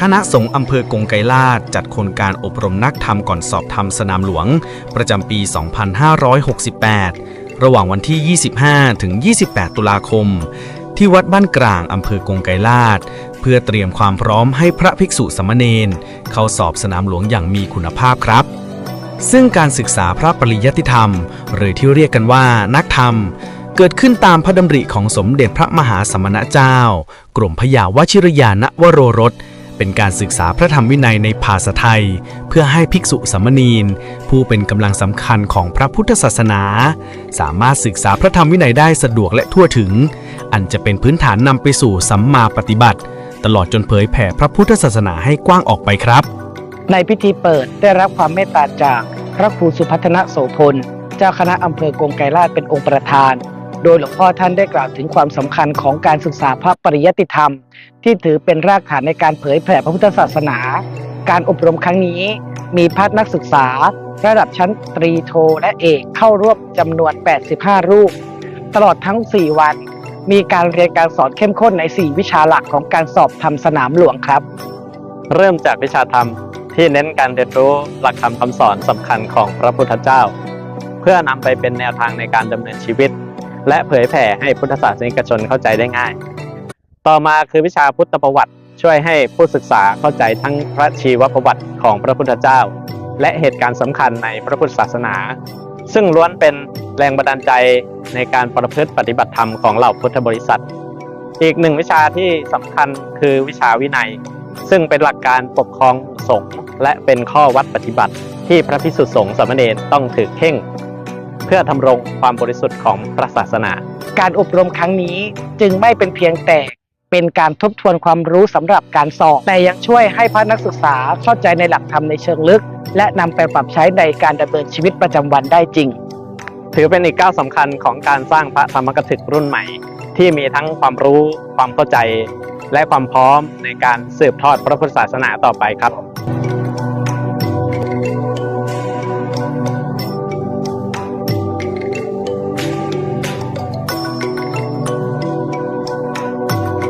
คณะสงฆ์อำเภอกงไกรลาดจัดโครงการอบรมนักธรรมก่อนสอบธรรมสนามหลวง ประจำปี 2568 ระหว่างวันที่ 25 ถึง 28 ตุลาคม ที่วัดบ้านกลางอำเภอกงไกรลาด เพื่อเตรียมความพร้อมให้พระภิกษุสามเณรเข้าสอบสนามหลวงอย่างมีคุณภาพครับ ซึ่งการศึกษาพระปริยัติธรรม หรือที่เรียกกันว่านักธรรมเกิดขึ้นตามพระดำริของสมเด็จพระมหาสมณเจ้า กรมพยาวชิรยานวโรรส เป็นการศึกษาพระธรรมวินัยในภาษาไทย เพื่อให้ภิกษุสามเณรผู้เป็นกำลังสำคัญของพระพุทธศาสนา สามารถศึกษาพระธรรมวินัยได้สะดวกและทั่วถึง อันจะเป็นพื้นฐานนำไปสู่สัมมาปฏิบัติ ตลอดจนเผยแผ่พระพุทธศาสนาให้กว้างออกไปครับ ในพิธีเปิดได้รับความเมตตาจากพระครูสุพัฒนโสพล เจ้าคณะอำเภอกงไกรลาชเป็นองค์ประธาน โดยหลวงพ่อท่านได้กล่าวถึงความสำคัญของการศึกษาพระปริยัติธรรม ที่ถือเป็นรากฐานในการเผยแผ่พระพุทธศาสนา การอบรมครั้งนี้ มีพัฒนักศึกษา ระดับชั้นตรีโทและเอกเข้าร่วมจำนวน 85 รูป ตลอดทั้ง 4 วัน มีการเรียนการสอนเข้มข้นใน 4 วิชาหลักของการสอบทำสนามหลวงครับ เริ่มจากวิชาธรรมที่เน้นการเรียนรู้หลักธรรมคำสอนสำคัญของพระพุทธเจ้า เพื่อนำไปเป็นแนวทางในการดำเนินชีวิต และเผยแผ่ให้พุทธศาสนิกชนเข้าใจได้ง่าย ต่อมาคือวิชาพุทธประวัติช่วยให้ผู้ศึกษาเข้าใจทั้งพระชีวประวัติของพระพุทธเจ้า และเหตุการณ์สำคัญในพระพุทธศาสนา ซึ่งล้วนเป็นแรงบันดาลใจในการประพฤติปฏิบัติธรรมของเหล่าพุทธบริษัท อีกหนึ่งวิชาที่สำคัญคือวิชาวินัย ซึ่งเป็นหลักการปกครองสงฆ์และเป็นข้อวัดปฏิบัติที่พระพิสุสงฆ์สามเณรต้องถือเข่ง เพื่อทำรงความบริสุทธิ์ของพระศาสนา การอบรมครั้งนี้จึงไม่เป็นเพียงแต่เป็นการทบทวนความรู้สำหรับการสอบแต่ยังช่วยให้พระนักศึกษาเข้าใจในหลักธรรมในเชิงลึก และนำไปปรับใช้ในการดำเนินชีวิตประจำวันได้จริง ถือเป็นอีกก้าวสำคัญของการสร้างพระธรรมกถึกรุ่นใหม่ ที่มีทั้งความรู้ ความเข้าใจ และความพร้อมในการสืบทอดพระพุทธศาสนาต่อไปครับ